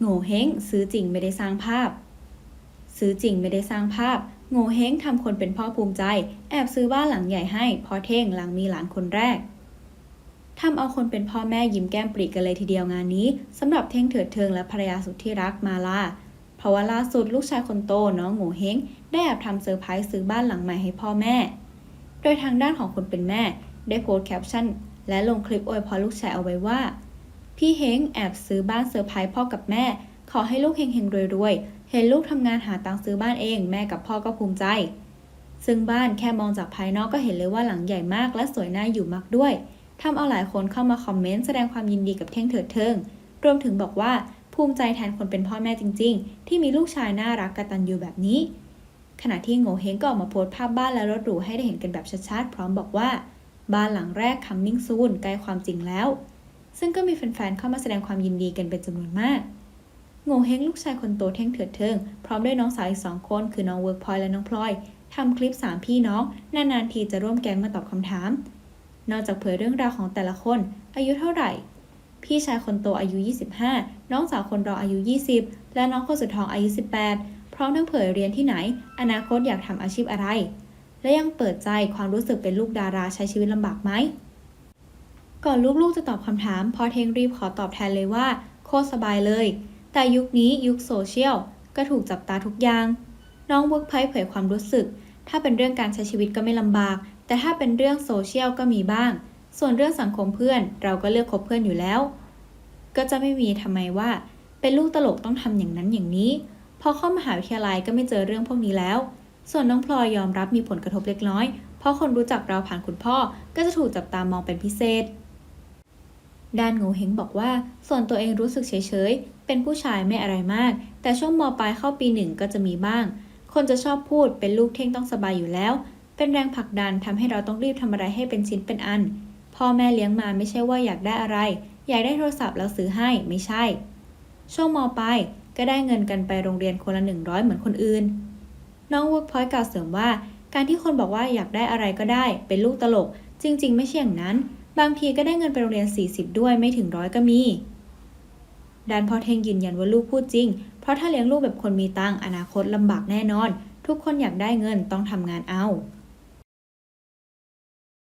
โง่เฮงซื้อจริงไม่ได้สร้างภาพ ซื้อจริงไม่ได้สร้างภาพ โง่เฮงทำคนเป็นพ่อภูมิใจ แอบซื้อบ้านหลังใหญ่ให้พอเท่งหลังมีหลานคนแรกทำเอาคนเป็นพ่อแม่ยิ้มแก้มปรีกันเลยทีเดียวงานนี้สำหรับเท่งเถิดเทิงและภรรยาสุดที่รักมาลาเพราะว่าล่าสุดลูกชายคนโตน้องโง่เฮงได้แอบทำเซอร์ไพรส์ซื้อบ้านหลังใหม่ให้พ่อแม่ โดยทางด้านของคนเป็นแม่ ได้โพสต์แคปชั่น และลงคลิปอวยพรลูกชายเอาไว้ว่า พี่เฮงแอบซื้อบ้านเซอร์ไพรส์พ่อกับแม่ ขอให้ลูกเฮงเฮงรวยๆ เห็นลูกทำงานหาตังค์ซื้อบ้านเองแม่กับพ่อก็ภูมิใจ ซึ่งบ้านแค่มองจากภายนอกก็เห็นเลยว่าหลังใหญ่มากและสวยน่าอยู่มากด้วยทำเอาหลายคนเข้ามาคอมเมนต์แสดงความยินดีกับเท่งเถิดเทิง รวมถึงบอกว่าภูมิใจแทนคนเป็นพ่อแม่จริง ๆ ที่มีลูกชายน่ารักกตัญญูแบบนี้ ขณะที่โง่เฮงก็ออกมาโพสต์ภาพบ้านและรถหรูให้ได้เห็นกันแบบชัดๆพร้อมบอกว่า บ้านหลังแรก coming soon ใกล้ความจริงแล้ว ซึ่งก็มีแฟนๆเข้ามาแสดงความยินดีกันเป็นจำนวนมากโง่เฮงลูกชายคนโตเท่งเถิดเทิง พร้อมด้วยน้องสาวอีกสองคนคือน้องเวิร์กพอยและน้องพลอยทำคลิป 3 พี่น้อง นานๆทีจะร่วมแก๊งมาตอบคำถาม นอกจากเผยเรื่องราวของแต่ละคน อายุเท่าไหร่ พี่ชายคนโตอายุ 25 น้องสาวคนรองอายุ 20 และน้องคนสุดท้องอายุ 18 พร้อมทั้งเผยเรียนที่ไหน อนาคตอยากทำอาชีพอะไร และยังเปิดใจความรู้สึกเป็นลูกดาราใช้ชีวิตลำบากไหม ก่อนลูกๆจะตอบคำถามพอเทงรีบขอตอบแทนเลยว่า โคตรสบายเลย แต่ยุคนี้ยุคโซเชียล ก็ถูกจับตาทุกอย่าง น้องเวิร์กไพเผยความรู้สึก ถ้าเป็นเรื่องการใช้ชีวิตก็ไม่ลำบาก แต่ถ้าเป็นเรื่องโซเชียลก็มีบ้าง ส่วนเรื่องสังคมเพื่อนเราก็เลือกคบเพื่อนอยู่แล้ว ก็จะไม่มีทำไมว่า เป็นลูกตลกต้องทำอย่างนั้นอย่างนี้ พอเข้ามหาวิทยาลัยก็ไม่เจอเรื่องพวกนี้แล้ว ส่วนน้องพลอยยอมรับมีผลกระทบเล็กน้อย เพราะคนรู้จักเราผ่านคุณพ่อก็จะถูกจับตามองเป็นพิเศษ ด้านงูเฮงบอกว่า ส่วนตัวเองรู้สึกเฉยๆ เป็นผู้ชายไม่อะไรมาก แต่ช่วงมปลายเข้าปีหนึ่งก็จะมีบ้าง คนจะชอบพูดเป็นลูกเท่งต้องสบายอยู่แล้ว เป็นแรงผลักดันทำให้เราต้องรีบทำอะไรให้เป็นชิ้นเป็นอัน พ่อแม่เลี้ยงมาไม่ใช่ว่าอยากได้อะไร อยากได้โทรศัพท์แล้วซื้อให้ไม่ใช่ ช่วงมปลายก็ได้เงินกันไปโรงเรียนคนละ 100 เหมือนคนอื่น น้องเวิร์กพอยต์กล่าวเสริมว่า การที่คนบอกว่าอยากได้อะไรก็ได้ เป็นลูกตลก จริง ๆ ไม่ใช่อย่างนั้น บางทีก็ได้เงินไปโรงเรียน 40 ด้วยไม่ถึงร้อยก็มี ด้านพ่อเทงยืนยันว่าลูกพูดจริง เพราะถ้าเลี้ยงลูกแบบคนมีตังอนาคตลำบากแน่นอน ทุกคนอยากได้เงินต้องทำงานเอา